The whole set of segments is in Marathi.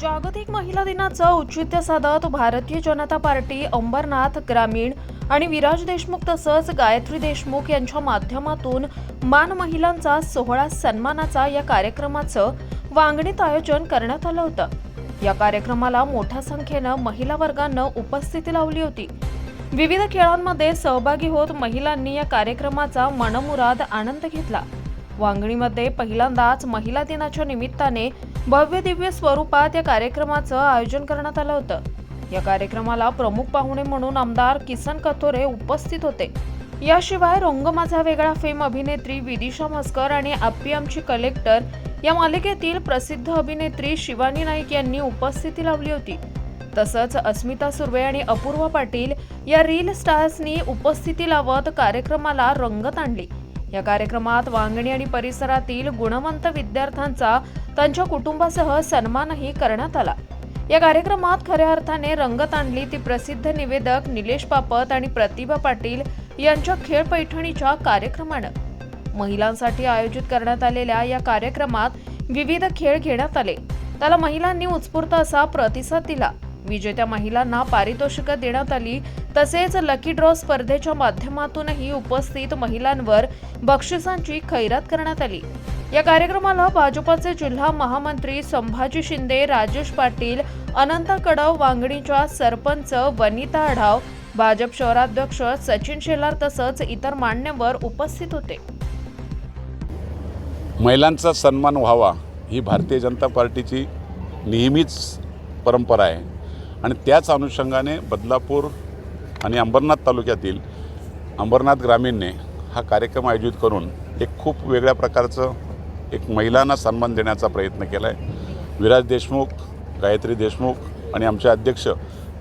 जागतिक महिला दिनाचं औचित्य साधत भारतीय जनता पार्टी अंबरनाथ ग्रामीण आणि विराज देशमुख तसंच गायत्री देशमुख यांच्या माध्यमातून मान महिलांचा सोहळा सन्मानाचा या कार्यक्रमाचं वांगणीत आयोजन करण्यात आलं होतं. या कार्यक्रमाला मोठ्या संख्येनं महिला वर्गानं उपस्थिती लावली होती. विविध खेळांमध्ये सहभागी होत महिलांनी या कार्यक्रमाचा मनमुराद आनंद घेतला. वांगणीमध्ये पहिल्यांदाच महिला दिनाच्या निमित्ताने भव्य दिव्य स्वरूपात या कार्यक्रमाचं आयोजन करण्यात आलं होतं. या कार्यक्रमाला प्रमुख पाहुणे म्हणून आमदार किसन कथोरे उपस्थित होते. याशिवाय रंग माझा वेगळा फेम अभिनेत्री विदिशा मस्कर आणि आप्पी आमची कलेक्टर या मालिकेतील प्रसिद्ध अभिनेत्री शिवानी नाईक यांनी उपस्थिती लावली होती. तसंच अस्मिता सुर्वे आणि अपूर्वा पाटील या रील स्टार्सनी उपस्थिती लावत कार्यक्रमाला रंगत आणली. या कार्यक्रमात वांगणी आणि परिसरातील गुणवंत विद्यार्थ्यांचा त्यांच्या कुटुंबासह सन्मानही करण्यात आला. या कार्यक्रमात खऱ्या अर्थाने रंगत आणली ती प्रसिद्ध निवेदक निलेश पापत आणि प्रतिभा पाटील यांच्या खेळ पैठणीच्या कार्यक्रमानं. महिलांसाठी आयोजित करण्यात आलेल्या या कार्यक्रमात विविध खेळ घेण्यात आले. त्याला महिलांनी उत्स्फूर्त असा प्रतिसाद दिला. विजेत्या महिलांना पारितोषिकं देण्यात आली. तसेच लकी ड्रॉ स्पर्धेच्या माध्यमातूनही उपस्थित महिलांवर बक्षिसांची खैरात करण्यात आली. या कार्यक्रमाला भाजपाचे जिल्हा महामंत्री संभाजी शिंदे राजेश पाटील अनंत कडव वांगणीच्या सरपंच वनिता आढाव भाजप शहराध्यक्ष सचिन शेलार तसंच इतर मान्यवर उपस्थित होते. महिलांचा सन्मान व्हावा ही भारतीय जनता पार्टीची नेहमीच परंपरा आहे. आणि त्याच अनुषंगाने बदलापूर आणि अंबरनाथ तालुक्यातील अंबरनाथ ग्रामीणने हा कार्यक्रम आयोजित करून एक खूप वेगळ्या प्रकारचं एक महिलांना सन्मान देण्याचा प्रयत्न केला आहे विराज देशमुख गायत्री देशमुख आणि आमचे अध्यक्ष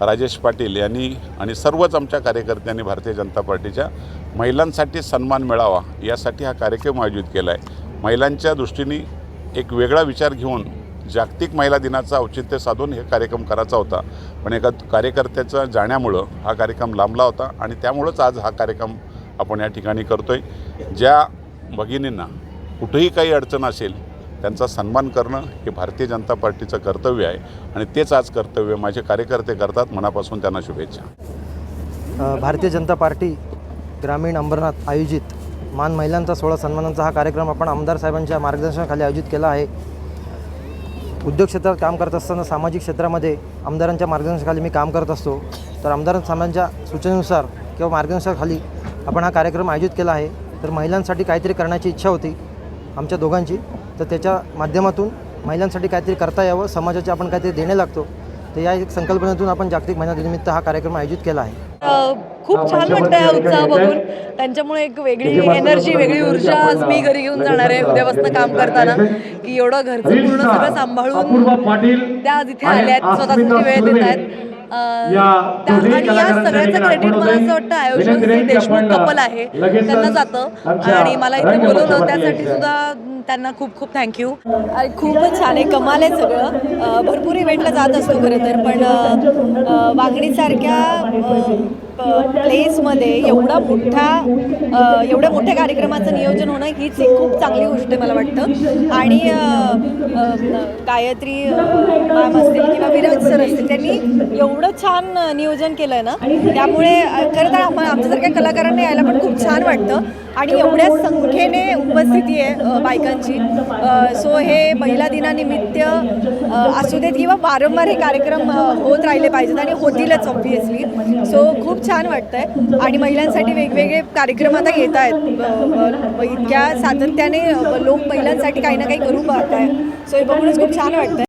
राजेश पाटील यांनी आणि सर्वच आमच्या कार्यकर्त्यांनी भारतीय जनता पार्टीच्या महिलांसाठी सन्मान मिळावा यासाठी हा कार्यक्रम आयोजित केला आहे महिलांच्या दृष्टीने एक वेगळा विचार घेऊन जागतिक महिला दिनाचं औचित्य साधून हे कार्यक्रम करायचा होता. पण एका कार्यकर्त्याचा जाण्यामुळं हा कार्यक्रम लांबला होता आणि त्यामुळंच आज हा कार्यक्रम आपण या ठिकाणी करतो आहे ज्या भगिनींना कुठेही काही अडचण असेल त्यांचा सन्मान करणं हे भारतीय जनता पार्टीचं कर्तव्य आहे आणि तेच आज कर्तव्य माझे कार्यकर्ते करतात. मनापासून त्यांना शुभेच्छा. भारतीय जनता पार्टी ग्रामीण अंबरनाथ आयोजित मान महिलांचा सोळा सन्मानांचा हा कार्यक्रम आपण आमदार साहेबांच्या मार्गदर्शनाखाली आयोजित केला आहे. उद्योग क्षेत्रात काम करत असताना सामाजिक क्षेत्रामध्ये आमदारांच्या मार्गदर्शनाखाली मी काम करत असतो. तर आमदार साहेबांच्या सूचनेनुसार किंवा मार्गदर्शनाखाली आपण हा कार्यक्रम आयोजित केला आहे. तर महिलांसाठी काहीतरी करण्याची इच्छा होती आमच्या दोघांची. तर त्याच्या माध्यमातून महिलांसाठी काहीतरी करता यावं समाजाचे आपण काहीतरी देणे लागतो. तर या एक संकल्पनेतून आपण जागतिक महिला दिनानिमित्त हा कार्यक्रम आयोजित केला आहे. खूप छान वाटतं हा उत्साह बघून. त्यांच्यामुळे एक वेगळी एनर्जी वेगळी ऊर्जा आज मी घरी घेऊन जाणार आहे. उद्यापासून काम करताना. की एवढं घरचं पूर्ण सगळं सांभाळून त्या आज इथे आल्या आहेत स्वतःसाठी वेळ देत आहेत. आणि या सगळ्याचं क्रेडिट मला असं वाटतं जे देशमुख कपल आहे. त्यांना जातं. आणि मला इथे बोलवलं त्यासाठी सुद्धा त्यांना खूप खूप थँक्यू खूपच छान आहे कमाल आहे सगळं. भरपूर इव्हेंटला जात असतो खरं तर पण वागणीसारख्या प्लेसमध्ये एवढा मोठा एवढ्या मोठ्या कार्यक्रमाचं नियोजन होणं हीच एक खूप चांगली गोष्ट आहे मला वाटतं. आणि गायत्री मॅम असतील किंवा विराज सर असतील त्यांनी एवढं छान नियोजन केलं आहे ना त्यामुळे खरं तर आम्हा कलाकारांना यायला पण खूप छान वाटतं. आणि एवढ्या संख्येने उपस्थिती आहे बायकांची. सो हे महिला दिनानिमित्त असू देत किंवा वारंवार हे कार्यक्रम होत राहिले पाहिजेत आणि होतीलच ऑब्वियसली सो खूप छान वाटतंय. आणि महिलांसाठी वेगवेगळे कार्यक्रम आता येत आहेत. इतक्या सातत्याने लोक महिलांसाठी काही ना काही करू पाहत आहे सो हे बघूनच खूप छान वाटतं